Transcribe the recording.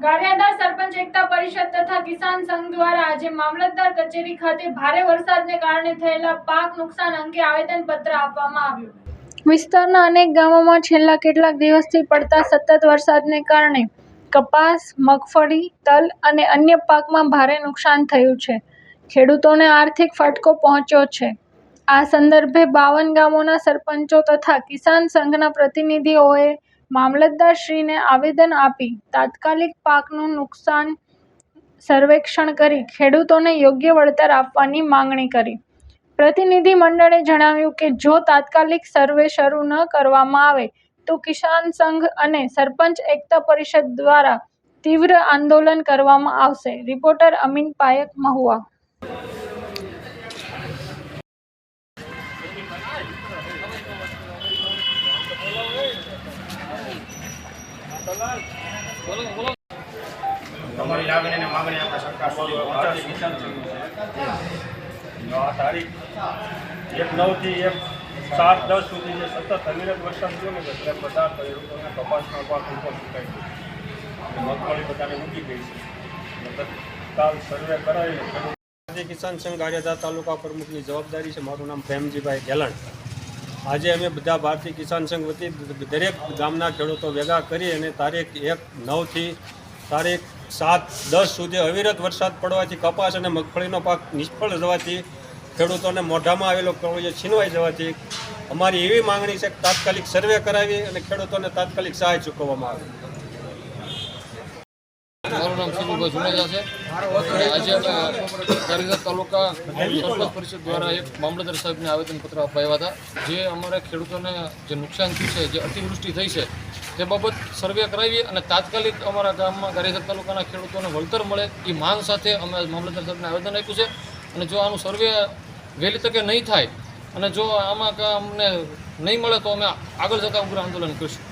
ગારિયાધાર સરપંચ એકતા પરિષદ તથા કિસાન સંઘ દ્વારા આજે મામલતદાર કચેરી ખાતે ભારે વરસાદને કારણે થયેલા પાક નુકસાન અંગે આવેદનપત્ર આપવામાં આવ્યું. વિસ્તારના અનેક ગામોમાં છેલ્લા કેટલાક દિવસથી પડતા સતત વરસાદને કારણે કપાસ, મગફળી, તલ અને અન્ય પાકમાં ભારે નુકસાન થયું છે. ખેડૂતોને આર્થિક ફટકો પહોંચ્યો છે. આ સંદર્ભે બાવન ગામોના સરપંચો તથા કિસાન સંઘના પ્રતિનિધિઓએ મામલતદારશ્રીને આવેદન આપી તાત્કાલિક પાકનું નુકસાન સર્વેક્ષણ કરી ખેડૂતોને યોગ્ય વળતર આપવાની માંગણી કરી. પ્રતિનિધિ મંડળે જણાવ્યું કે જો તાત્કાલિક સર્વે શરૂ ન કરવામાં આવે, તો કિસાન સંઘ અને સરપંચ એકતા પરિષદ દ્વારા તીવ્ર આંદોલન કરવામાં આવશે. રિપોર્ટર અમીન પાયક મહુવા. તમારી લાગણી અને માગણી આપણે સરકાર સુધી પહોંચાડીશું. આ તારીખ એક નવથી એક સાત દસ સુધી જે સતત અવિરત વરસાદ થયો ને, એટલે બધા ખેડૂતોને કપાસનો પાક ઉપર સુકાઈ ગયો. મગફળી બધાને મૂકી ગઈ છે. તત્કાલ સર્વે કરાવીને કિસાન સંઘ ગારિયાધાર તાલુકા પ્રમુખની જવાબદારી છે. મારું નામ પ્રેમજીભાઈ ગેલણ. આજે અમે બધા ભારતીય કિસાન સંઘ વતી દરેક ગામના ખેડૂતો ભેગા કરી અને તારીખ એક નવથી તારીખ સાત દસ સુધી અવિરત વરસાદ પડવાથી કપાસ અને મગફળીનો પાક નિષ્ફળ જવાથી ખેડૂતોને મોઢામાં આવેલો કવળિયો છીનવાઈ જવાથી અમારી એવી માંગણી છે કે તાત્કાલિક સર્વે કરાવી અને ખેડૂતોને તાત્કાલિક સહાય ચૂકવવામાં આવે. મારું નામ શિવુભાઈ જુનેજા છે આજે અમે તાલુકા સરપંચ પરિષદ દ્વારા એક મામલતદાર સાહેબને આવેદનપત્ર અપાવ્યા હતા. જે અમારા ખેડૂતોને જે નુકસાન થયું છે, જે અતિવૃષ્ટિ થઈ છે, તે બાબત સર્વે કરાવી અને તાત્કાલિક અમારા ગામમાં ગારીદાર તાલુકાના ખેડૂતોને વળતર મળે, એ માંગ સાથે અમે મામલતદાર સાહેબને આવેદન આપ્યું છે. અને જો આનું સર્વે વહેલી તકે નહીં થાય અને જો આમાં અમને નહીં મળે તો અમે આગળ જતાં ઉગ્ર આંદોલન કરીશું.